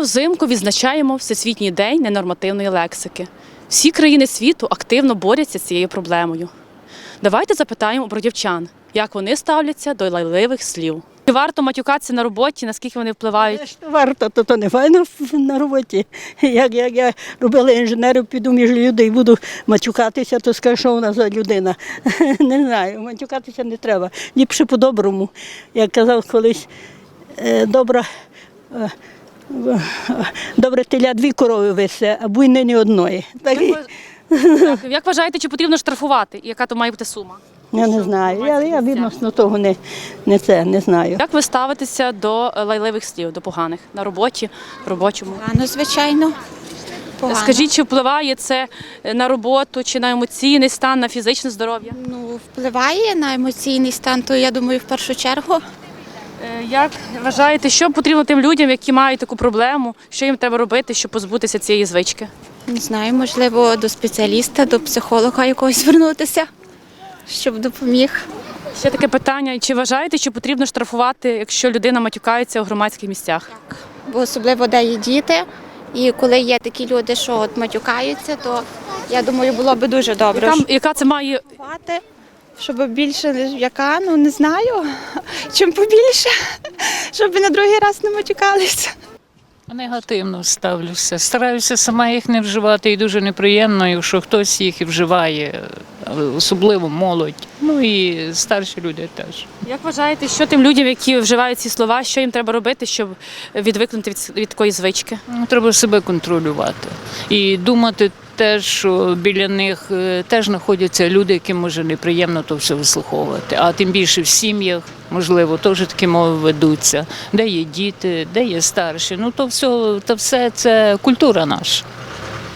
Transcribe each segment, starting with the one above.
Традиційно взимку відзначаємо Всесвітній день ненормативної лексики. Всі країни світу активно борються з цією проблемою. Давайте запитаємо у бродівчан, як вони ставляться до лайливих слів. Чи варто матюкатися на роботі, наскільки вони впливають? Варто, то, то не файно на роботі. Як, як я робила інженерів, піду між людей буду матюкатися, то скажу, що вона за людина. Не знаю, матюкатися не треба. Ліпше по-доброму. Як казав колись, е, добра. Добре теля дві корови весе, а буйне ні одної. Так, і- Так, Як вважаєте, чи потрібно штрафувати? І яка то має бути сума? я не знаю. Я, я відносно того не, не це не знаю. Як ви ставитеся до е, лайливих слів, до поганих на роботі, в робочому? Погано, звичайно. Погано. Скажіть, чи впливає це на роботу, чи на емоційний стан, на фізичне здоров'я? Ну, впливає на емоційний стан, то я думаю, в першу чергу. Як вважаєте, що потрібно тим людям, які мають таку проблему, що їм треба робити, щоб позбутися цієї звички? Не знаю, можливо, до спеціаліста, до психолога якогось звернутися, щоб допоміг. Ще таке питання: чи вважаєте, що потрібно штрафувати, якщо людина матюкається у громадських місцях? Так, Бо особливо де є діти. І коли є такі люди, що от матюкаються, то я думаю, було би дуже добре. Яка, яка це має Щоб більше яка, ну не знаю, чим побільше, щоб на другий раз не матюкалися. Негативно ставлюся. Стараюся сама їх не вживати, і дуже неприємно, якщо хтось їх і вживає, особливо молодь. Ну і старші люди теж. як вважаєте, що тим людям, які вживають ці слова, що їм треба робити, щоб відвикнути від, від такої звички? Ну, Треба себе контролювати і думати теж, біля них е, теж знаходяться люди, яким може неприємно то все вислуховувати. А тим більше в сім'ях, можливо, теж такі мови ведуться, де є діти, де є старші. Ну то все, то все це культура наша.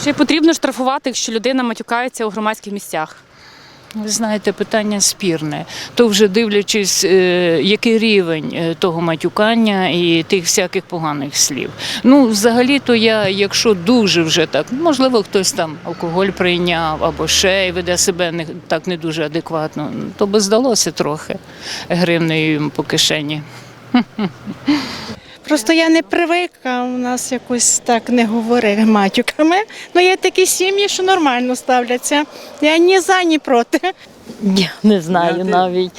Чи потрібно штрафувати, якщо людина матюкається у громадських місцях? Ви знаєте, питання спірне. То вже дивлячись, е, який рівень е, того матюкання і тих всяких поганих слів. Ну, взагалі-то я, якщо дуже вже так, можливо, хтось там алкоголь прийняв або ще й веде себе не так не дуже адекватно, то би здалося трохи гривнею по кишені. Просто я не привикла, у нас якось так не говорить матюками. Ну є такі сім'ї, що нормально ставляться. Я ні за, ні проти. Я не знаю навіть.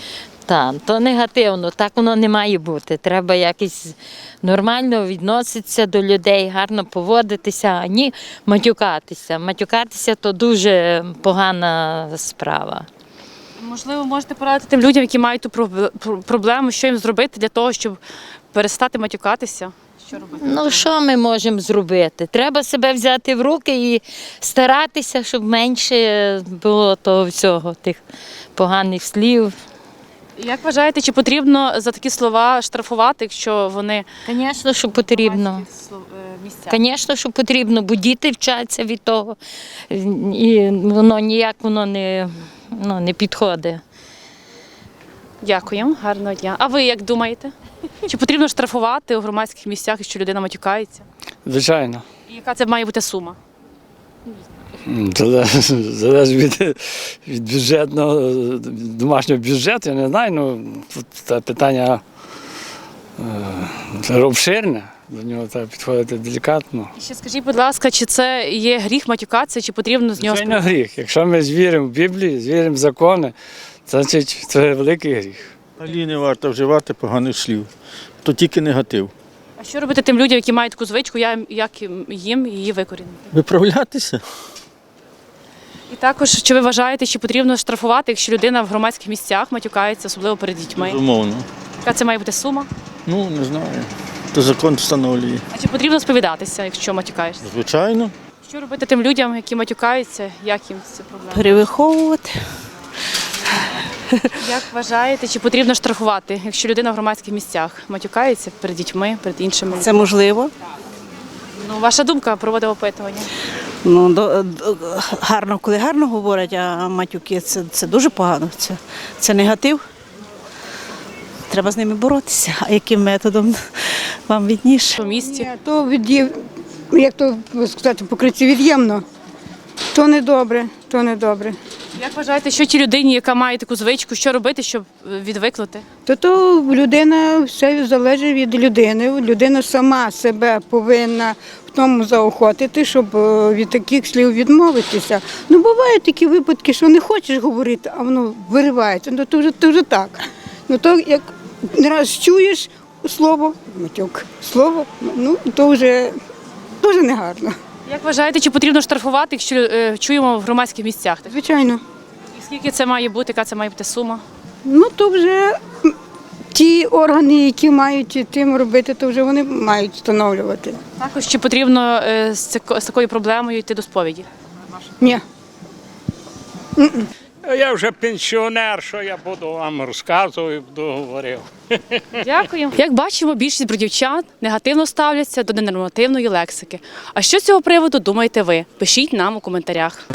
Так, то негативно, так воно не має бути. Треба якось нормально відноситися до людей, гарно поводитися, а ні матюкатися. Матюкатися то дуже погана справа. Можливо, можете порадити тим людям, які мають ту проблему, що їм зробити для того, щоб перестати матюкатися? Що робити? Ну що ми можемо зробити? Треба себе взяти в руки і старатися, щоб менше було того всього, тих поганих слів. Як вважаєте, чи потрібно за такі слова штрафувати, якщо вони Звісно, що потрібно. е, місця? Звісно, що потрібно, бо діти вчаться від того, і воно ніяк воно не, ну, не підходить. Дякую, гарного дня. А ви як думаєте? Чи потрібно штрафувати у громадських місцях, якщо людина матюкається? Звичайно. І яка це має бути сума? Залежить від, від бюджетного домашнього бюджету, я не знаю. Ну, тут це питання е, обширне, до нього треба підходити делікатно. І ще скажіть, будь ласка, чи це є гріх матюкатися, чи потрібно з нього Звичайно, гріх. Якщо ми віримо в Біблію, віримо в закони, значить це великий гріх. Взагалі не варто вживати поганих слів, то тільки негатив. А що робити тим людям, які мають таку звичку, я- як їм її викорінити? Виправлятися. І також чи ви вважаєте, чи потрібно штрафувати, якщо людина в громадських місцях матюкається, особливо перед дітьми? Безумовно. Яка це має бути сума? Ну, не знаю. То закон встановлює. А чи потрібно сповідатися, якщо матюкаєшся? Звичайно. Що робити тим людям, які матюкаються, як їм з цією проблемою? Перевиховувати. Як вважаєте, чи потрібно штрафувати, якщо людина в громадських місцях матюкається перед дітьми, перед іншими? Це можливо. Ну, ваша думка проводив опитування. Ну, до, до- гарно, коли гарно говорять, а матюки це, це дуже погано. Це, це негатив. Треба з ними боротися. А яким методом вам відніше? По місті. Ні, то від'єм, як то сказати, покриття від'ємно. То не добре, то не добре. Як вважаєте, що тій людині, яка має таку звичку, що робити, щоб е, відвикнути? То то людина все залежить від людини. Людина сама себе повинна в тому заохотити, щоб е, від таких слів відмовитися. Ну бувають такі випадки, що не хочеш говорити, а воно виривається. Ну то вже то вже так. Ну то як не раз чуєш слово, матюк, слово, ну то вже дуже негарно. Як вважаєте, чи потрібно штрафувати, якщо е, чуємо в громадських місцях? Звичайно. І скільки це має бути, яка це має бути сума? Ну то вже ті органи, які мають тим робити, то вже вони мають встановлювати. Також чи потрібно е, з цико- з такою проблемою йти до сповіді? Ні. Я вже пенсіонер, що я буду вам розказувати, буду говорив. Дякую. Як бачимо, більшість бродівчан негативно ставляться до ненормативної лексики. А що з цього приводу думаєте ви? Пишіть нам у коментарях.